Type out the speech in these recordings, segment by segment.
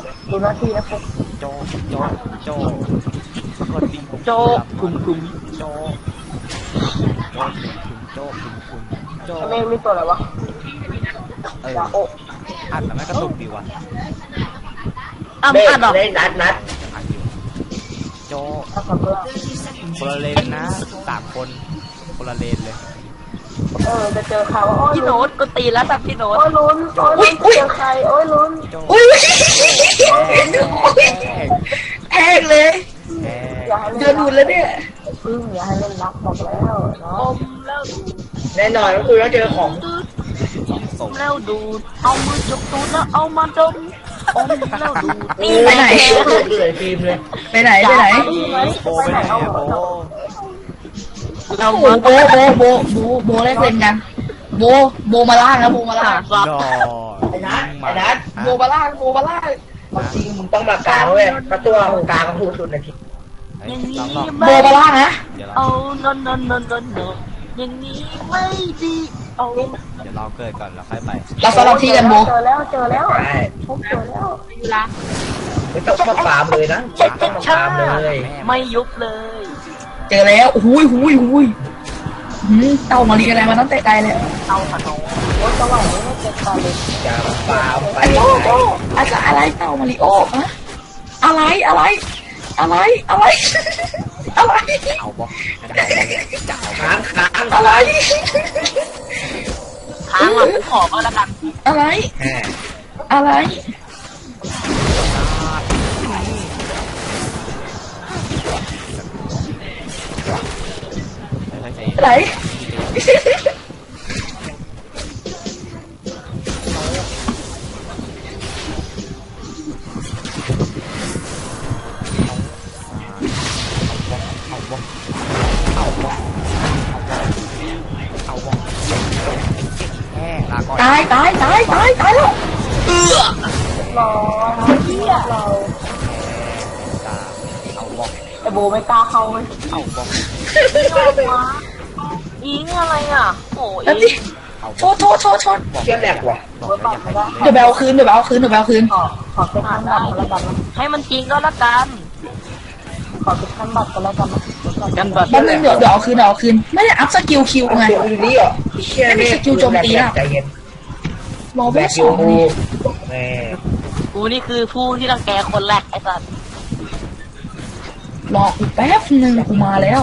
กดูหน้าที่นะฟุกโจโจโจคนดิงผมโจคุมคุมโจโจคุมคุมโจเมฆมีตัวอะไรวะเออดาโออัดแต่ไม่กระตุกดีว่ะอะเมฆอะดอกได้นัดนัดอัดอยู่โจอะขอบคุณคนละเลนนะสามคนคนละเลนเลย เออจะเจอเขาโอ้ยพี่โน้ตก็ตีแล้วแบบพี่โน้ตโอ้ยลุ้นโอ้ยลุ้นเจอใครโอ้ยลุ้นโจอุ้ยแพ้แพงเลยแพ้อย่าให้เดืเล่อนนดูดแล้วเนี่ย พึ่งอย่าให้เล่นรักบอกแล้วเนาะอมแล้วแน่นอนก็คือต้องเจอของดูดส่งแล้วดูดเอามือจกตูดแล้วเอามาดมอมแล้วดูดนี่ไปไหน เลยทีมเลย ไปไหนไปไหนโบไปไหนอะโบโอ้โบโบโบโบโบแรกเล่นกัน โบโบมาล่างนะโบมาล่างดอไอ้นัดไอ้นัดโบมาล่างโบมาล่างควาจริงมึงต้องมากลางเว้ยเพระตัวกลางของผู้สุดในทีมอย่างนี้ลองลองโบมาล่างนะเอานนนนนนนอย่างนี้ไม่ดีเอาเดี๋ยวเราเกิดก่อนแล้วค่อยไปเราสลับที่กันโบเจอแล้วเจอแล้วใช่ฟุกเจอแล้วไม่ต้องมาฟาร์มเลยนะไม่ต้องมาฟาร์มเลย ไม่ยุบเลย เจอแล้วหุยหุยหุยหืมเต่ามาลีอะไรมาตั้งแต่ไกลเลยเอาขนมโอ้ยจังหวะนี้ไม่เจ็บตาเลยจะฟาร์มไปไอ้โบโบอาจจะอะไรเต่ามาริโออะอะไรอะไร อะไรอะไร อะไรเอาบอกจะเอาค้างค้างอะไร ค้างอะผมขอก็แล้วกันอะไร แหมอะไร ไม่ใช่ไหนเอาบอกเอาบอกเอาบอกแห้ลาก่อนตายตายตายตายตายแล้วเออรอเฮียเราตาเอาบอกไอโบไม่กล้าเข้าเลยเอาบอกอิงอะไรอะโอ้ยแล้วนี่เอาโชว์โชว์โชว์โชว์เชื่อมแหลกว่ะบอกแล้วอย่าให้เดี๋ยวไปเอาคืนเดี๋ยวไปเอาคืนเดี๋ยวไปเอาคืนขอขอเป็นขั้นบัตรก็แล้วกันนะให้มันจริงก็แล้วกัน ขอเป็นขั้นบัตรก็แล้วกันนะกันบัดแป๊บนึงเดี๋ยวเดี๋ยวเอาคืนเดี๋ยวเอาคืนไม่ได้อัพสกิลคิวไงตัวอยู่นี่เหรอเชื่อเมฆใจเย็นรอเวแบลกสยูองนี่แม่กูนี่คือผู้ที่รังแกคนแรกไอ้สัสรออีกแป๊บนึงกูมาแล้ว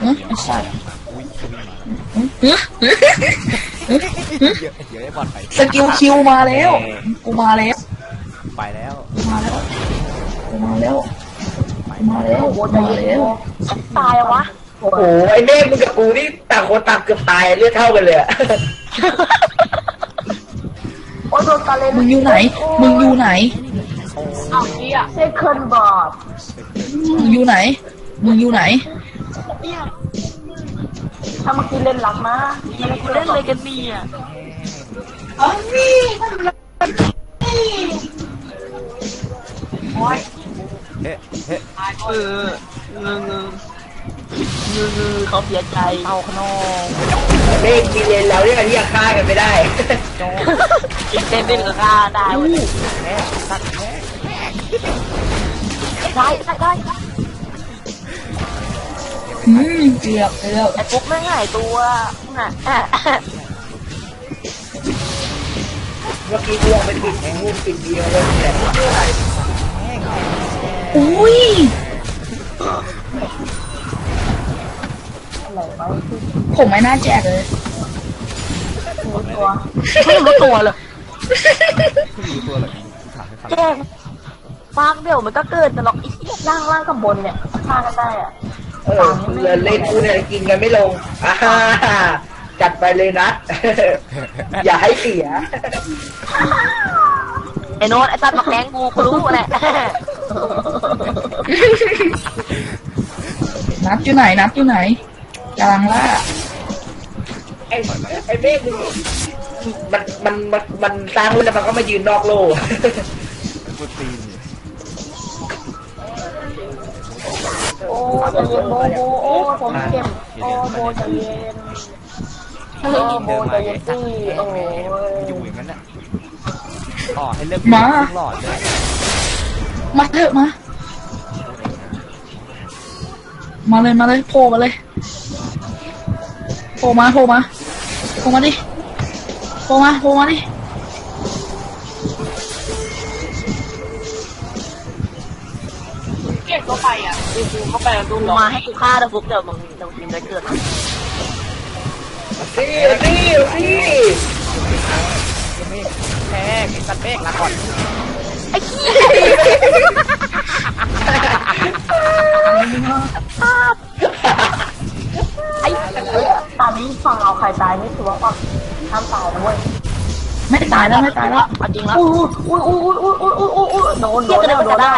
เฮ้ยไอ้สัสอุ้ย เฮ้ยเฮ้ยเฮ้ยเดี๋ยวเดี๋ยวได้บอลไปสกิลคิวมาแล้ว กูมาแล้วไปแล้วกูมาแล้วกูมาแล้วกูมาแล้วกูมาแล้วตายวะโอ้โหไอ้เมฆมึงกับกูนี่ต่างคนต่างเกือบตายเลือดเท่ากันเลยอะโอ้ยโดนตาเลนมึงอยู่ไหน มึงอยู่ไหนเอาเฮียเซคันบอร์ดมึงอยู่ไหน มึงอยู่ไหน ถ้าเมื่อกี้เล่นหลังมากูเล่นอะไรกันเนี่ยเฮ้เฮ้เออเงือเงือเงือเงือเขาเสียใจเอาขนมเมฆมีเลนแล้วเนี่ยที่ยังฆ่ากันไม่ได้โจกินเต้นเล่นกับข้าได้เว้ยได้ได้ได้ อืมเกือบเกือบไอ้ปุ๊กไม่หายตัวน่ะอะเมื่อกี้กูลองไปปิดแทงงูปิดเดียวเลยแต่อุ้ยอะไรวะผมไม่น่าแจกเลยรู้ตัวไม่รู้ตัวเลยดูตัวเลยถามให้ฟังแจ้งฟากเดี๋ยวมันก็เกิดแต่หรอกไอ้เหี้ยล่างล่างกับบนเนี่ยฆ่ากันได้อะ เออเรือเล่นกูเนี่ยกินกันไม่ลงอ่าจัดไปเลยนะ อย่าให้เสีย ไอ้โน้ตไอ้สัตว์มาแกล้งกูกูรู้แหละนัดอยู่ไหนนัดอยู่ไหนกำลังล่าไอ้ไอ้เมฆมึงมันมันมันมันสร้างไว้แล้วมันก็มายืนนอกโลกกูตีน โอ้ใจเย็นโบโบโอ้ผมเจ็บโอ้โบใจเย็นโอ้โบใจเย็นสิโอ้ยอยู่อย่างนั้นแหละต่อให้เลือกมาทุกหลอดเลยมาเถอะมา มาเลยมาเลยโผล่มาเลยโผล่มาโผล่มาโผล่มาดิโผล่มาโผล่มาดิ เข้าไปอะดูเข้าไปดูมาให้กูฆ่าเล้ฟุกเดี๋ยวมึงเดี๋ยวทีมได้เกิดนะซี่ซี่ซี่แพ้สัตว์เบกละก่อนไอ้ขี้ไอ้ตอนนี้ฟังเอาใครตายไม่ถือว่าฝั่งห้ามตายนะเว้ยไม่ตายแล้วไม่ตายแล้วจริงแล้วอุ้ยอุ้ยอุ้ยอุ้ยอุ้ยอุ้ยอุ้ยโดนโดนแล้วโดนได้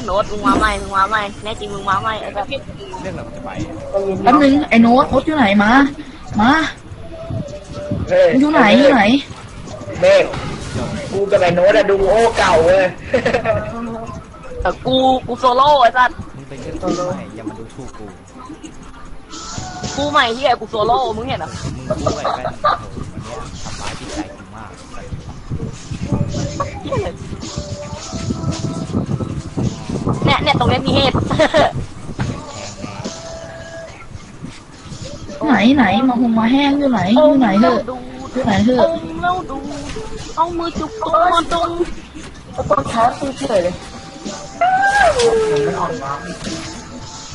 วโดไอ้นสัแล้วสไอ้เจ้าโน้ตมึงมาใหม่มึงมาใหม่แน่จริงมึงมาใหม่ไอ้แบบเรื่องอะไรมันจะไปแป๊บนึงไอ้โน้ตโน้ตอยู่ไหนมา มาเฮ้ยอยู่ไหนอยู่ไหนเมฆกูกับไอ้โน้ตอะดูโอเก่าเว้ยแต่กูกูโซโล่ไอ้สัสมึงเป็นแค่ตัวใหม่อย่ามาดูถูกกูกูใหม่ที่ไอ้กูโซโล่มึงเห็นอะมึงด้วยแว่นโอ้โหวันเนี้ยทำร้ายจิตใจกูมาก เนี่ยเนี่ยตรงเนี้ยมีเหตุแทงแน่ไหนไหนมาหงมาแห้งอยู่ไหนอยู่ไหนเถอะดูอยู่ไหนเถออะมแล้วดูเอามือจุกตัวตรงต้นแคสตีเฉยเลย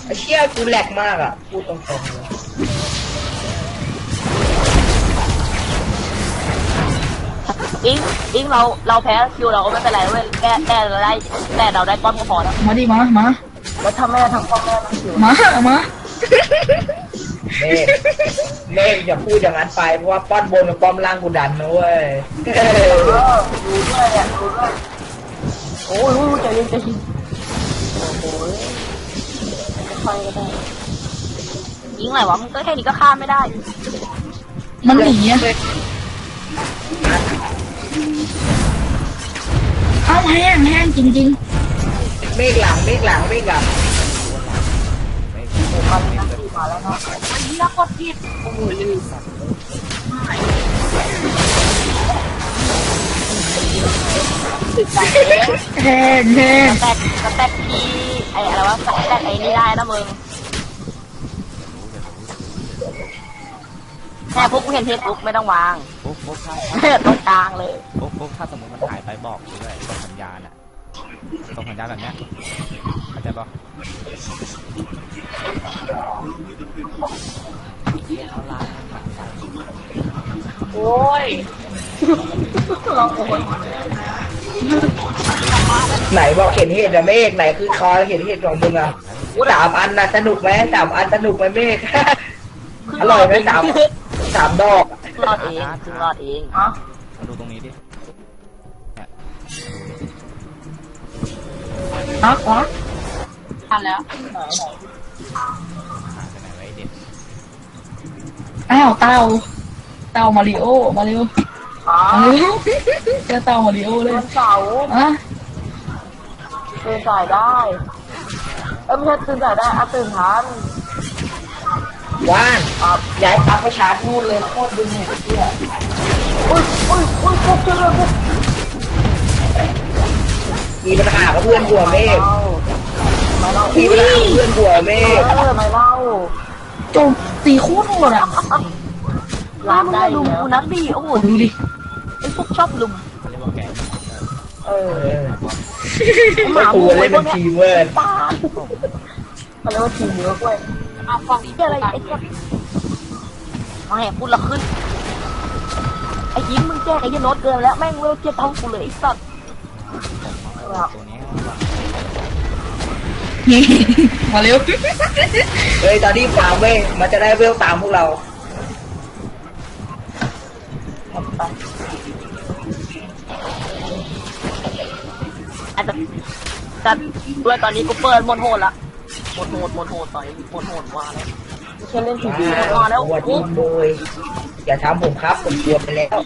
ไอ้เชี่ยกูแหลกมากอะพูดตรงๆเลย อิงอิงเราเราแพ้คิวเราไม่เป็นไรเว้ยแก้แก้เราได้แก้เราได้ป้อมก็พอแล้วมาดิมามาแล้วถ้าแม่ทำพ่อแม่ทำสิวมามาเมฆเมฆอย่าพูดอย่างนั้นไปเพราะว่าป้อนบนกับป้อมล่างกูดันนะเว้ยเออดูด้วยอะดูด้วยโอ้ยอุ้ยใจเย็นใจเย็นโอ้ยไม่ค่อยก็ได้ยิงอะไรวะมึงก็แค่นี้ก็ฆ่าไม่ได้ มันหนีอะ เอ้าแห้งแห้งจริงเมฆหลังเมฆหลังเมฆหลังมาแล้วนะมาแล้วนะเหี้ยโคตรผิดโอ้ยลืมติดใจเองๆแห้งแห้ง แตกกระแตกที่ไอ้อะไรวะแตกไอ้นี่ได้นะมึง แค่พวกกูเห็นเทปปุ๊บไม่ต้องวางปุ๊บปุ๊บถ้าตรงกลางเลยปุ๊บปุ๊บถ้าสมมติมันหายไปบอกกูด้วยส่งสัญญาณอะส่งสัญญาณแบบเนี้ยเข้าใจปะโอ้ยเราโอ้ยไหนบอกเห็นเหตุอะเมฆไหนคือคอเห็นเหตุของมึงอะสามอันนะสนุกไหมสามอันสนุกไหมเมฆอร่อยไหมสาม สามดอกรอดเองจึงรอดเองฮะมาดูตรงนี้ดิเนี่ยอักอักทันแล้วหายไปไหนไว้เด็กอ้าวเต่าเต่ามาริโอมาเร็วอ๋อมาเร็วเจอเต่ามาริโอเลยวันเสาร์อะตื่นสายได้ เอ้ยไม่ใช่ตื่นสายได้อะตื่นทัน ว่านย้ายพักไปชาร์จนู่นเลยโคตรดึงเนี่ยเชี่ยอุ้ยอุ้ยอุ้ยพวกเจอเลยพวกมีปัญหากับเพื่อนกลัวเมฆไม่เล่ามีปัญหากับเพื่อนกลัวเมเอฆอไม่เล่าโจมตีโคตรโหดอะร้านได้ลุมกูนักดีโอ้โหดูดิไอ้พวกชอบลุมเขาเรียกว่าแกงเออเออไม่กลัวเล่นเป็นทีมเว้ยป้าเขาเรียกว่าทีมเยอะกล้วย เอาฟังที่อะไรไอ้แกไม่พูดละขึ้น ไอ้ยิ้มมึงแจ้งไอ้ยันโน้ตเกินแล้วแม่งเวลเจ็บเท่ากูเลยไอ้สัตว์ตัวนี้ว่ามาเร็วเฮ้ยตอนที่ฟาร์มเว้ยมันจะได้เวลตามพวกเราอาจจะแต่ด้วยตอนนี้กูเปิดหมดโหดละ หมดโหดหมดโหดต่อยหมดโหดว่าแล้วไม่ใช่เล่นทีอ่วีาหัวทีมโดยอย่าทำผมครับ ผมกลัวไปแล้ว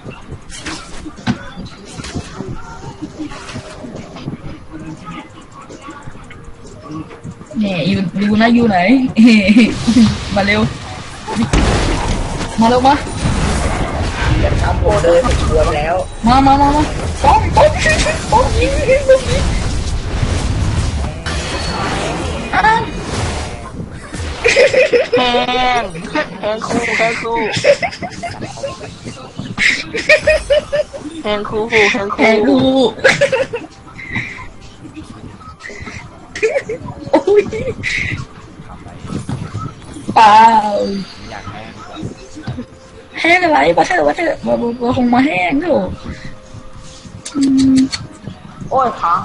เนี่ยอยู่ดูนะอยู่ไหน มาเร็ว มาเร็วมา อย่าทำผมเลยผมกลัวไปแล้ว มามามามาป้องโอ้ยิงยิงยิงยิง แห้งแห้งคู่แห้งคู่แห้งคู่แห้งแข่งคู่ดูโอ้ยเปล่าแห้งดีกว่าแห้งอะไรมาเถอะมาเถอะมามาคงมาแห้งเถอะอืม โอ้ยค้าง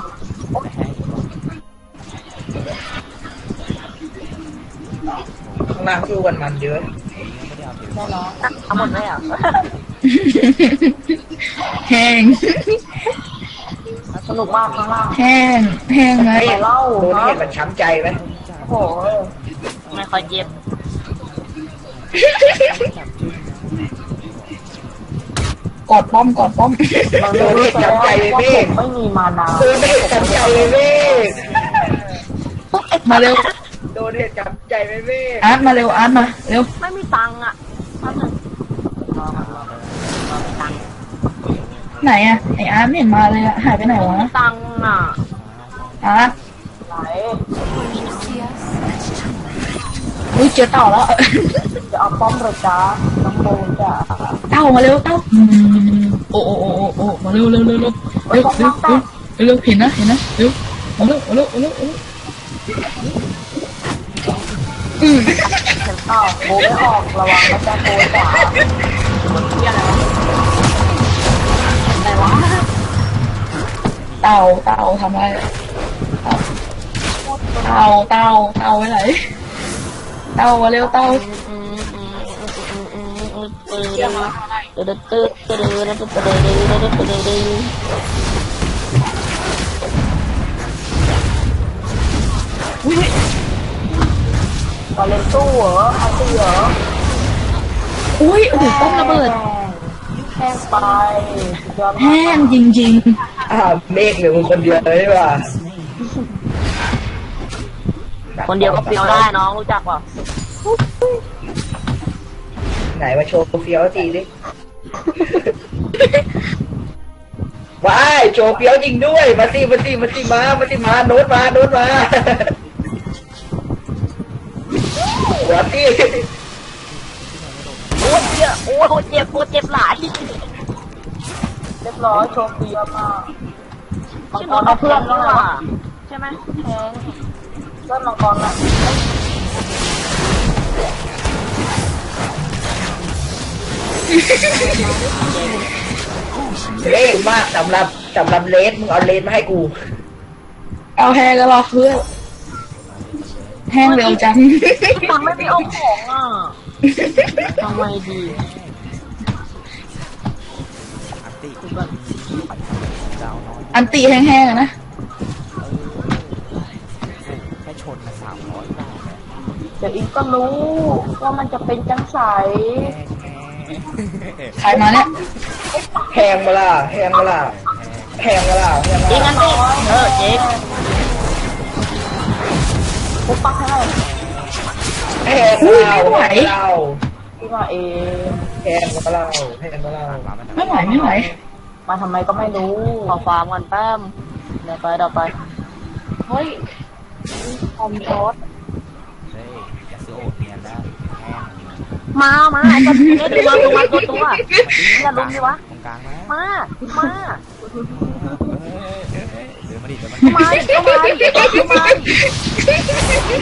ข้างล่างสู้กันมันเยอะไม่ได้เอาเทปแน่นอนเอาหมดเลยอะแห้งสนุกมากข้างล่างแห้งแห้งไหมเฮ้ยโดนเหตุมันช้ำใจไหมโอ้โหไม่ค่อยเจ็บกอดป้อมกอดป้อมมันรู้สึกว่าผมไม่มีมานาโดนเหตุช้ำใจเลยเมฆมาเร็วโด เนี่ยจัใจไม่เม่อาร์ตมาเร็วอาร์ตมาเร็วไม่มีตังค์อะแป๊นไหนอะไออาร์ตไม่เห็นมาเลยอะหายไปไหนวะตังค์อะอะไหนอุ้ยเจอเต่าแล้ว จะเอาป้อมหรือจ้าน้องโบจ้าเต่ามาเร็วเต่าโอ้โอ้โอ้โอ้มาเร็วเร็วเร็วเร็วเร็วเร็วเร็วเห็นนะเห็นนะเร็วมาเร็วมาเร็วมาเร็ว อืมเห็นเปล่าโบไม่ออกระวังนจะโบจ๋าเต่าเต่าทำอะไรเต่าเต่าเต่าไว้ไหนเต่ามาเร็วเต่าอืม ตอนเล่นตู้เหรอฮัตเหรออุ้ยโอ้โหป้อมระเบิด แห้งไปแห้งจริงจริงอ่าเมฆเหลือมึงคนเดียวเลยว่ะคนเดียวก็เฟี้ยวได้น้องรู้จักเป่าไหนมาโชว์เฟี้ยวทีดิ ว้ายโชว์เฟี้ยวจริงด้วย มาสิมาสิมาสิมา มาสิมา โน้ตมา โน้ตมา หัวที่โอ้ยเจ็บโอ้ยเจ็บโอ้ยเจ็บหลายเรียบร้อยโชว์ฟรีมากมังชื่อกรเอาองเพื่เพื่อนแล้แล้ววนะอะใช่ไหมแทงเพื่อนมังกรน่ะเลขมากสำหรับสำหรับเลสมึงเอาเลสมาให้กู เอาแห้งก็รอเพื่อน แห้งเร็วจังมันไม่มีเอาของอะทำไมดีอันติดาวน้อยอันตีแห้งๆอะนะ แค่ชนมาสามร้อยบาทเดี๋ยวอิงก็รู้ว่ามันจะเป็นจังใสใครมาเนี่ย แพงมาล่ะแพงมาล่ะแพงมาล่ะแพงมาจริงกัล่ะนดิเออเจ๊ง ปุ๊บปักให้แพงมาล่ะแพงมาล่ะที่มาเองแพงมาล่ะแพงมาล่ะไม่ไหวไม่ไหว มาทำไมก็ไม่รู้ขอฟาร์มกันแป๊บเดี๋ยวไปเดี๋ยวไป เฮ้ยคอมโพสเฮ้ยอย่าซื้อโอดเนียนแล้วแห้งมา มาไอ้ตัวนี้ตัวตัวมาตัวตัวอย่าลุมดิวะตรงกลางไหมมา มาเดี๋ยวมาดิเดี๋ยวมาทำไมทำไมทำไม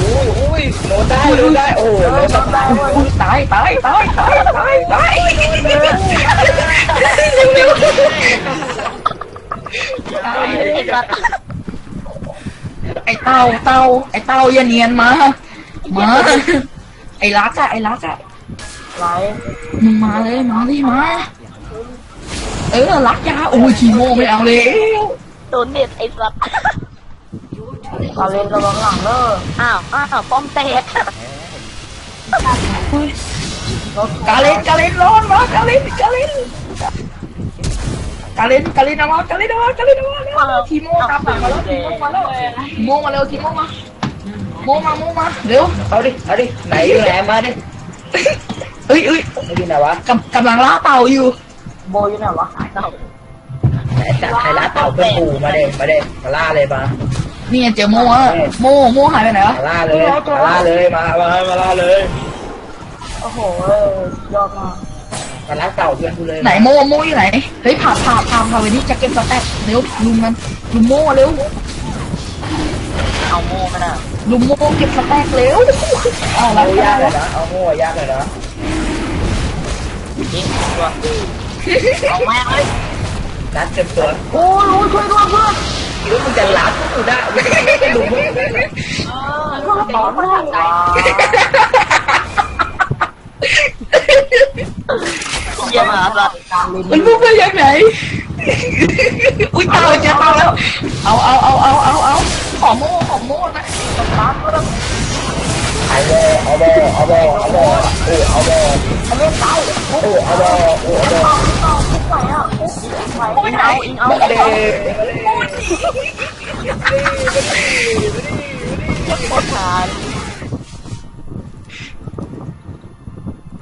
อุ้ยอุ้ยโน้ตได้โน้ตได้โอ้โหโน้ตสบายอุ้ยตายตายตายตายตายตายเร็วๆตายไอ้สัตว์ไอ้เต่าเต่าไอ้เต่าอย่าเนียนมามาไอ้รักอะไอ้รักอะไรมึงมาเลยมาดิมา เออรักยาโอ้ยขี้โม่ไม่เอาเลยโดนเน็ตไอ้สัตว์กาเล่นระวังหลังเนอะอ้าวอ้าวป้อมแตกกาเลนกาเลนร้อนมากาเลนกาเลนกาเลนกาเลนเอามากาเลนเอามากาเลนเอามาแล้วทีโม่ตามหลังมาแล้วทีโม่มาแล้วทีโม่มาเร็วทีโม่มาโม่มาโม่มาเร็วเอาดิเอาดิไหนอยู่ไหนมาดิเอ้ยเอ้ยไม่ดีไหนวะกำกำลังล่าเต่าอยู่ โบอยู่ไหนวะเต่าไอ้จัดใครล่าเต่าเพื่อนกูมาเด้มาเด้มาล่าเลยมานี่ไงเจอโมอะโมโมหายไปไหนวะมาล่าเลยมาล่าเลยมามามาล่าเลยโอ้โหเอ้ยยอดมากมาล่าเต่าเพื่อนกูเลยไหนโมโมอยู่ไหนเฮ้ยผ่าผ่าผ่าผ่าไปนี่จะเก็บสแต็กเร็วลุมมันลุมโมเร็วเอาโม่กันอะลุมโมเก็บสแต็กเร็วเอาเอาละยากเลยนะเอาโง่ยากเลยนะจริงตัว เอาแม่งเลยนัดเต็มตัวโอ้ยช่วยด้วยเพื่อนคิดว่ามึงจะรัดกูได้มึงจะดูมึงช่วยต่อไม่ได้เยี่ยมมากสัตว์มันพุ่งไปยังไหนอุ้ยเต่าเจอเต่าแล้ว เอาเอาเอาเอาเอาเอาขอโมขอโมนะ เอาบอเอาบอเอาบอเอาบอเออเอาบอเล่นเต้าเออเอาบอเออเอาบอไหวอะไหวโมไหนอิงเอาเด้โคตรนา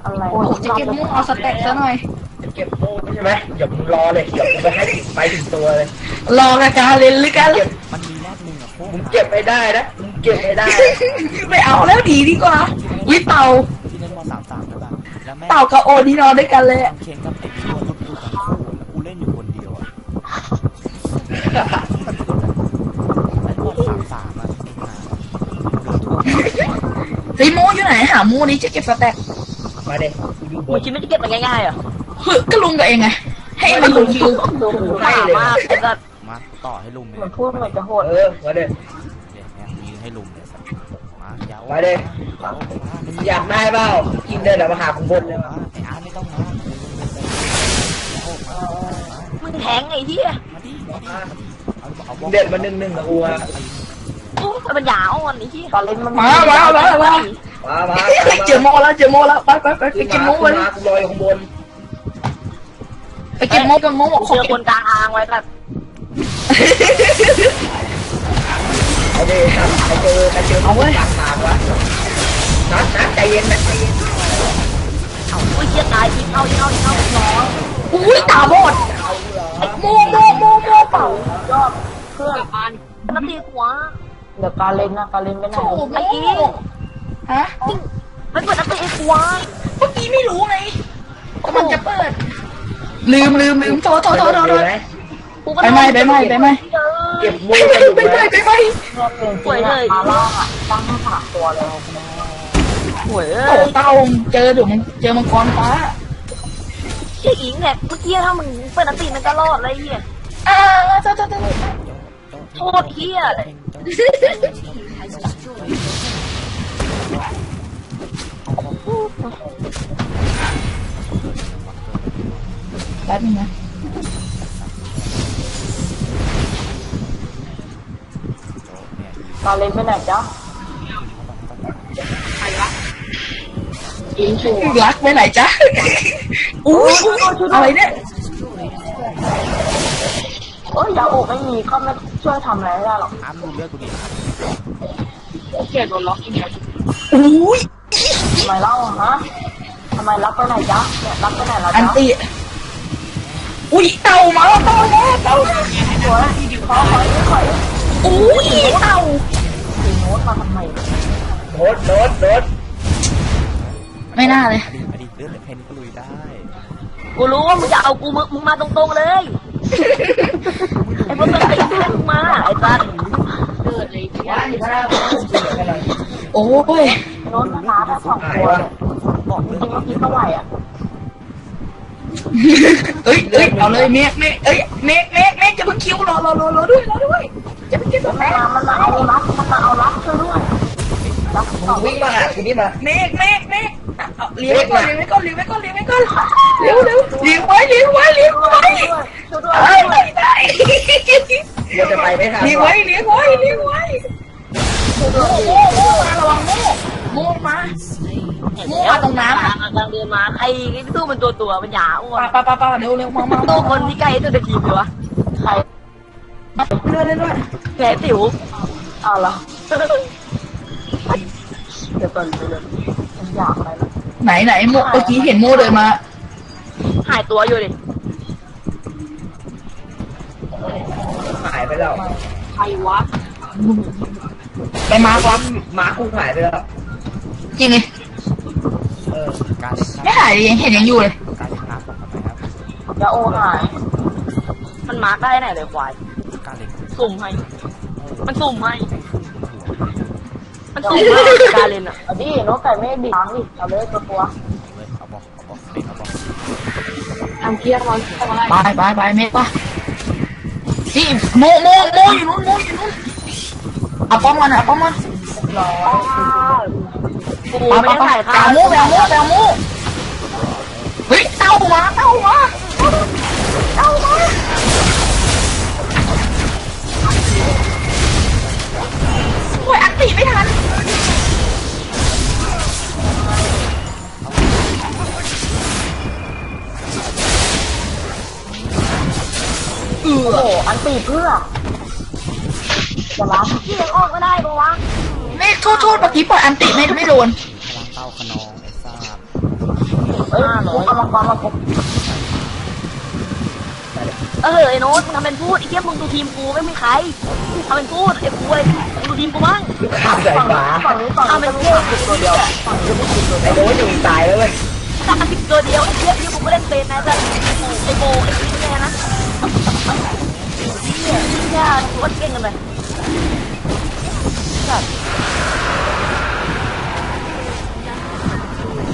อะไรโอ้ยจะเก็บโมเอาสแต็กซะหน่อยเก็บโม่ใช่ไหมเดี๋ยวมึงรอเลยเดี๋ยวมึงไปให้ไปถึงตัวเลย รอกระจาเล่นหรือกันมันมีแรกหนึ่งอะโค้งมึงเก็บไม่ได้นะ เก็บไม่ได้ ไม่เอาแล้วดีดีกว่า วิเต่าที่เล่นมสามสามใช่ป่ะแล้วแม่งเต่ากับโอนี่นอนด้วยกันเลยอะเคนกับไอ้ตัวทุบตูทั้งคู่แล้วกูเล่นอยู่คนเดียวอะไอ้พวกสามสามอะไอ้ห่าเหลือทั่วเฮ้ยโมอยู่ไหนหาโมนี้จะเก็บสแต็กมาเด้อยู่บมึงนคิดไม่จะเก็บมันง่ายๆอะเฮ้ยก็ลุงกับเองไง ให้มันลุงคิวดูให้เลยมากไอ้สัตว์มาต่อให้ลุมเลยเหมือนพูดเหมือนจะโหดเออมาเด้เดี๋ยวเนี่ยยิง ให้ลุมเลยมาอย่ามาเด้เอามาไม่อยากได้เปล่ากินเดินเดี๋ยวมาหาผมบนเลยมาไอ้อาร์ตไม่ต้องมาโอ้มามึงแทงไอ้เหี้ยมาดิมาดิเอาเอาเดินมาหนึ่งหนึ่งกับกูอะโอ้ยมันยาวอ่อนไอ้เหี้ยตอนเล่นมันมามามามา มามาเจอโมแล้วเจอโมแล้วไปไปไปไปเก็บโมกูเลยมากูรออยู่ข้างบนไปเก็บโมกับโมขเจออเก็คบนกลางทางไว้แบบไอเด้ครับไอเจอไอเจอเอาไว้หลังทางวะนัดนัดใจเย็นนะใจเย็นเอาโอ้ยเหี้ยตายยิงเอายิงเอายิงเอาน้องอุ้ยตาบอดโมโมโมโมเป่ายอดเพื่องปานนาทีขวาเดี๋ยวการเล่นนะการเล่นไม่ไหนโอ้โมฮะไม่เปิดนาทีขวาเมื่อกี้ไม่รู้ไงกำลังจะเปิด ลืมลืมลืมโทษโทษโทษโทษโทษ กูก็ไปไหมไปไหมไปไหมเจอเก็บไปมูไหมกระดูกไปไหมไว้ไปไหมรอบเล่นจริงอะมาล่าอะตั้งให้สามตัวเลยหวยเอ้โอ้ยเต่าเจอเดี๋ยวมันเจอมังกรฟ้าเชี่ยอิงเนี่ยเมื่อกี้ถ้ามึงเปิดนาทีมันก็รอดเลยไอ้เหี้ยอ่าเจ้าเจ้าเจ้าโคตรเหี้ยเลยแป๊บนึงนะ การเล่นไม่ไหนจ๊ะอินชูรักไปไหนจ๊ะอุ้ยอะไรเนี่ยเอ้ยยาโอกไม่มีก็ไม่ช่วยทำอะไรไม่ได้หรอกอาร์ตดูเลือดกูดิเกียดโดนล็อกอีกแล้วอุ้ยทำไมเล่าอะฮะทำไมรับไปไหนจ๊ะเนี่ยรับไปไหนแล้วอันจ๊ะตีอุ้ยเต่ามาเต่าแน่เต่าแน่สวยขอขอขอ อุ้ยเต่าสีโน้ตมาทำไมโดดโดดโดดไม่น่าเลยอดีตอดีตเลือดเหลือแค่นี้ก็ลุยได้กูรู้ว่ามึงจะเอากูมึงมึงมาตรงๆเลยไอ้พวกมึงติดเพื่อนมึงมาไอ้สัตว์โอ้ยโน้ตมาล้าได้สองหายตัววะบอกจเลือดริงๆเมื่อกี้เท่าไหร่อะเอ้ยเอ้ยเอาเลยเมฆเมฆเอ้ยเมฆเมฆเมฆจะมาคิวรอรอรอรอด้วยรอด้วย จะมาคิวกับมันแม่มันมาเอารักมันมาเอารักช่วยด้วยวิ่งมาหากูนี่มาเมฆเมฆเมฆเลี้ยงไว้ก่อนเลี้ยงไว้ก่อนเลี้ยงไว้ก่อนเลี้ยงไว้ก่อนเร็วเร็วเลี้ยงไว้เลี้ยงไว้เลี้ยงไว้ช่วยด้วยเอ้ยไม่ได้เดี๋ยวจะไปไม่ทันเลี้ยงไว้เลี้ยงไว้เลี้ยงไว้โม่โม่โม่มาระวังโม่โม่มาโม่มาตรงน้ำทางกลางเดินมาใครที่ตู้มันตัวตัวมันหยาอ้วนปาปาปาเร็วเร็วมามาตู้คนที่ใกล้ที่สุดในทีมเลยวะใคร เลื่อนเลื่อนด้วยแผลติ๋วเอาละเดี๋ยวก่อนเลยมันอยากอะไรล่ะไหนไหนโม่เมื่อกี้เห็นโม่เดินมา หายตัวอยู่ดิหายไปแล้วใครวะไปมาครับหมากูหายไปแล้วจริงไงเออการเล่นไม่หายเลยเห็นยังอยู่เลยการเล่นน้ำตกทำไมครับจะโอหาย มันมาร์กได้ไหนเลยควาย การเล่นสุ่มให้ มันสุ่มให้ มันสุ่มให้การเล่นอะเอาดินกไก่เมฆดิล้างดิเอาเลยตัวตัวเลยเอาบอกเอาบอกเล่นเอาบอกทำเคียร์มันเข้ามาไปไปไปเมฆปะนี่โมโมโมอยู่นู้นโมอยู่นู้นเอาป้อมมันเอาป้อมมันร้อยกูไม่ได้ถ่ายแบภาพวโมแบวโมแบวโมเฮ้ยเต้ามาเต้ามา โอ้ยอันติไม่ทันโอ้โหอันตีเพื่อจะล้างที่ยังออกไม่ได้ปะวะเมฆโทษโทษเมื่อกี้ปล่อยอันติไม่ไม่โดนพลังเต้าขนองไอ้ซ่าเอ้ยกูกำลังความมาพบ เออไอ้โน้ตมึงทำเป็นพูดไอ้เทียมึงดูทีมกูไม่มีใครทำเป็นพูดไอ้กูไอ้มึงดูทีมกูบ้างลูกข้ามสายฟ้าฝั่งนี้ฝั่งนี้จะไม่ติดตัวเดียวฝั่งนี้จะไม่ติดตัวเดีไอ้ยวโน้ตอยู่ตายแล้วเว้ยทำมันติดตัวเดียวไอ้เทียที่กูไม่เล่นเป็นนะแต่ไอ้โบไอ้ทีแน่นะเนี่ยเนี่ยวัดเก่งกันเลย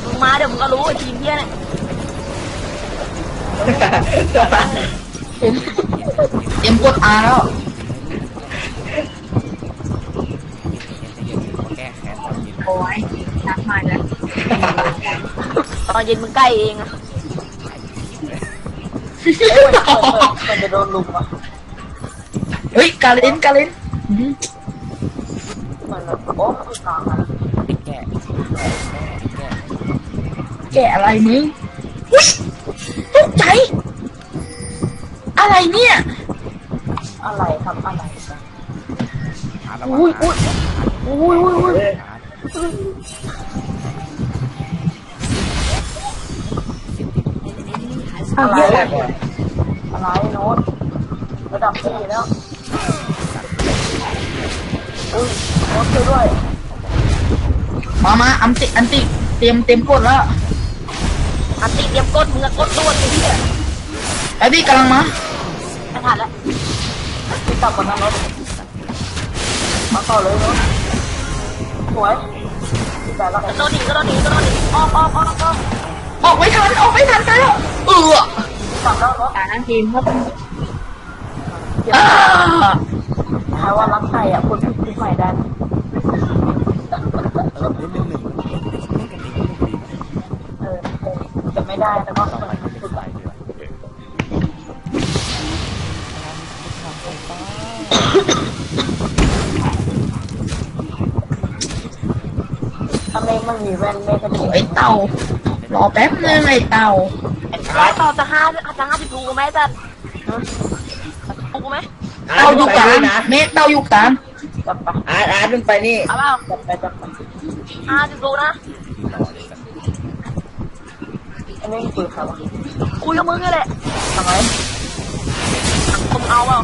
มึงมาเดี๋ยวมึงก็รู้ไอ้ทีมเนี้ยเนี่ย เตรียมกดอาแล้วเย็นๆเขาแก้แค้นตอนเย็นโอ้ยนักมาแล้วตอนเย็นมึงใกล้เองอะมันจะโดนลุมอะเฮ้ยกาเลนกาเลนอื้อหือมันแบบโอ้คือกลางอะติดแก้แก้แกะอะไรมึงอุ๊ยตกใจ อะไรเนี่ย อะไรครับอะไรอาร์ตระวังอุ้ยอาอุ้ยร์ตอุ้ยอุ้ยอุ้ยอาร์ตอะไรแรกก่อนอะไรโน้ตระดับสี่แล้วอุ้ยโน้ตช่วยด้วยมามาอันติอันติเตรียมเตรียมกดแล้วอันตีเตรียมกดมึงอะกดด้วนไอ้เหี้ยไอ้พี่กำลังมา ไม่ทันแล้วที่กลับมานั่งรถมาต่อเลยโน้ตสวยแต่ละกระโดดหนีกระโดดหนีกระโดดหนีออกออกออกออกออกไม่ทันออกไม่ทันไปแล้วเออกลับแล้วโน้ตการนั่งทีมครับเดี๋ยวอ่าใครว่ารักใครอะคนผิดที่ใหม่ได้เออเล่นหนึ่งหนึ่งเล่นกันเองเล่นกันเองดีเออจะไม่ได้แต่ก็ มฆมันมีแว่นเมฆก็จะไอ้เต่ารอแป๊บนึงไอ้เต่าร้อยต่อจะห้าจะห้าสิบทูกูไหมจันทูกูไหมอาเต่าร์ตอยู่ไปกลางนี่นะเมฆเต่าอยู่กลางจับไปอาร์ตอาร์ตมึงไปนี่เอาเปล่าจับไปจับไปห้าสิบทูนะไอ้เมฆคุยกับใครวะคุยกับมึงนี่แหละทำไมผมเอาเปล่า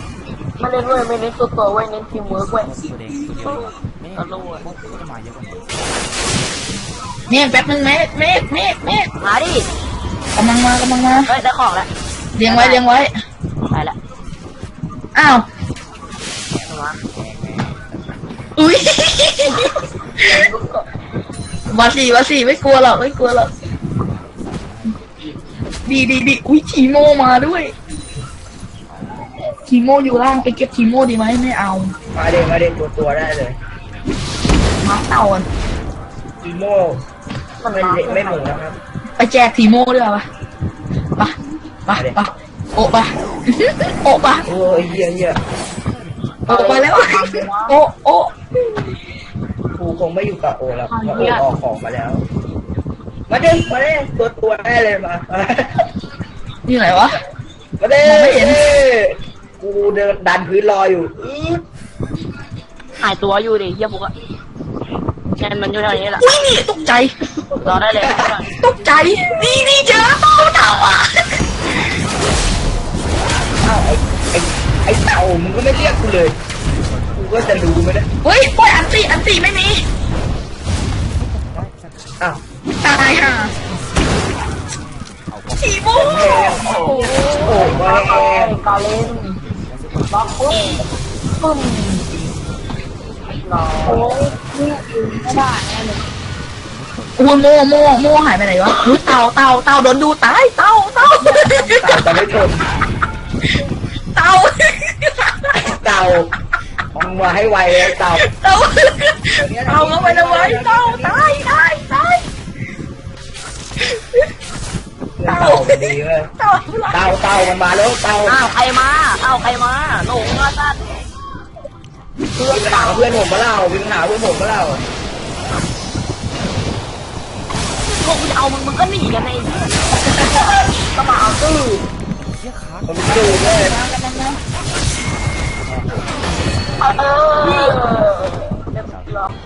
ไม่เล่นเว้ยไม่เน้นตัวตัวเว้ยเน้นทีมเวิร์กเว้ยตัวเด็กตัวเดีย เยอะกว่านี้เมฆแป๊บนึงเมฆเมฆเมฆเมฆมาดิกำลังมากำลังมาเฮ้ยได้ของแล้วเลี้ยงไว้เลี้ยงไว้ไปแล้วอ้าวมาอุ้ยวาสีวาสีไม่กลัวหรอกไม่กลัวหรอกดีดีดีอุ้ยทีโมมาด้วยทีโมอยู่ล่างไปเก็บทีโมดีไหมไม่เอา มาเด็มาเด็ตัวตัวได้เลยมาเต่ากันอีโม่ ไม่เด็ไม่หมูนะครับ ไปแจกทีโมด้วยปะปะปะปะโอะปะโอะปะโอ้ยเหี้ยเหี้ยโอะไปแล้วโอะโอะกูคงไม่อยู่กับโอแล้วเพราะโอออกของมาแล้ว มาเด้มาเด้ตัวตัวได้เลยมาอยู่ไหนวะมาเด้มองไม่เห็นกูเดินดันพื้นรออยู่อื้อหายตัวอยู่ดิเฮียปุ๊กอะ แกนมันอยู่แถวนี้แหละอุ้ยนี่ตกใจ รอได้เลยตกใจ นี่นี่เจอเต่าเต่าอะอ้าวไอ้ไอ้ไอ้เต่ามึงก็ไม่เรียกกูเลย กูก็จะรู้ไหมเนี่ยเฮ้ยโอ้ยอันติอันติไม่มีอ้าวตายค่ะสีบูแพงโอ้โหโอ้โหแพงกาเลนบล็อกปุ๊บปึ้มรอ โอ้ยนี่อยู่ไม่ได้แน่เลยโอ้ยโม่โม่โม่หายไปไหนวะอุ๊ยเต่าเต่าเต่าโดนดูตายเต่าเต่าเต่าจะไม่ทนเต่าเต่ามึงมาให้ไวเลยเต่าเต่าเต่าเอาไปเลยเว้ยเต่าตายตายตายเต่ามันดีเลยเต่าเต่าเต่ามันมาแล้วเต่าอ้าวใครมาอ้าวใครมาหลงมาสัต ว์มีปัญหากับเพื่อนผมมาเล่ามีปัญหากับเพื่อนผมมาเล่าพวกกูจะเอามึงมึงก็หนีกันในที่ก็มาเอาตื้อผมดูเลยเออ